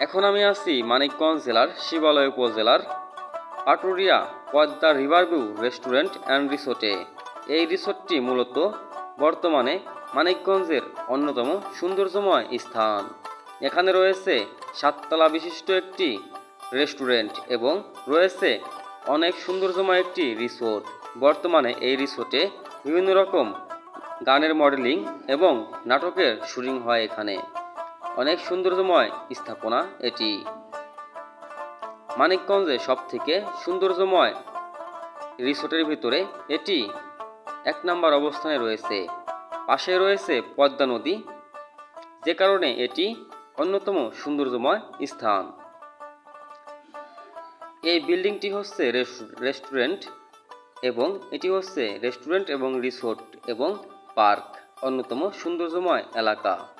এখন আমি আছি মানিকগঞ্জ জেলার শিবালয় উপজেলার Paturia Padma riverview restaurant and রিসোর্টে। এই রিসোর্টটি মূলত বর্তমানে মানিকগঞ্জের অন্যতম সৌন্দর্যময় স্থান। এখানে রয়েছে সাততলা বিশিষ্ট একটি রেস্টুরেন্ট এবং রয়েছে অনেক সৌন্দর্যময় একটি রিসোর্ট। বর্তমানে এই রিসোর্টে বিভিন্ন রকম গানের মডেলিং এবং নাটকের শুটিং হয় এখানে। অনেক সৌন্দর্যময় স্থাপনা এটি। মানিকগঞ্জে সব থেকে সৌন্দর্যময় রিসোর্টের ভিতরে এটি। এক নম্বর অবস্থানে রয়েছে, পাশে রয়েছে পদ্মা নদী, যে কারণে এটি অন্যতম সৌন্দর্যময় স্থান। এই বিল্ডিংটি হচ্ছে রেস্টু- রেস্টুরেন্ট এবং এটি হচ্ছে রেস্টুরেন্ট এবং রিসোর্ট এবং পার্ক, অন্যতম সৌন্দর্যময় এলাকা।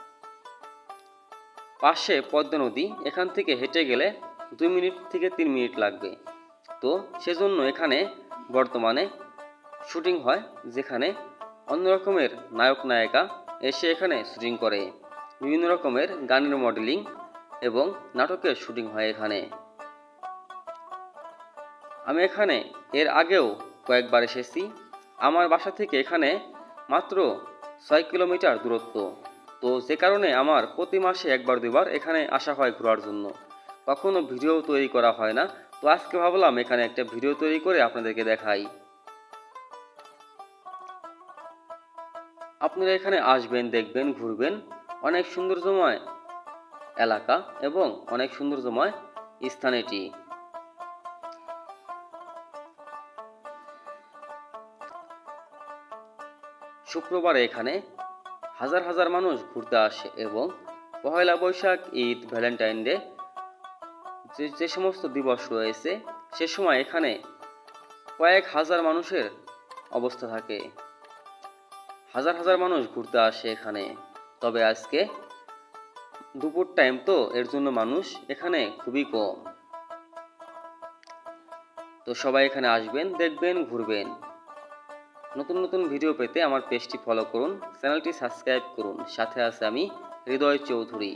পাশে পদ্মা নদী, এখান থেকে হেঁটে গেলে দুই মিনিট থেকে তিন মিনিট লাগবে। তো সেজন্য এখানে বর্তমানে শুটিং হয়, যেখানে অন্য রকমের নায়ক নায়িকা এসে এখানে শুটিং করে। বিভিন্ন রকমের গানের মডেলিং এবং নাটকের শুটিং হয় এখানে। আমি এখানে এর আগেও কয়েকবার এসেছি। আমার বাসা থেকে এখানে মাত্র ছয় কিলোমিটার দূরত্ব। তো যে কারণে আমার প্রতি মাসে একবার দুবার এখানে আসা হয় ঘোরার জন্য। কখনো ভিডিও তৈরি করা হয় না। তো আজকে ভাবলাম এখানে একটা ভিডিও তৈরি করে আপনাদেরকে দেখাই। আপনারা এখানে আসবেন, দেখবেন, ঘুরবেন। অনেক সৌন্দর্যময় এলাকা এবং অনেক সৌন্দর্যময় স্থান এটি। শুক্রবারে এখানে হাজার হাজার মানুষ ঘুরতে আসে এবং পহেলা বৈশাখ, ঈদ, ভ্যালেন্টাইন ডে, যে যে সমস্ত দিবস রয়েছে, সে সময় এখানে কয়েক হাজার মানুষের অবস্থা থাকে। হাজার হাজার মানুষ ঘুরতে আসে এখানে। তবে আজকে দুপুর টাইম তো এর জন্য মানুষ এখানে খুবই কম। তো সবাই এখানে আসবেন, দেখবেন, ঘুরবেন। নতুন নতুন ভিডিও পেতে আমার পেজটি ফলো করুন চ্যানেলটি সাবস্ক্রাইব করুন। সাথে আছে আমি হৃদয় চৌধুরী।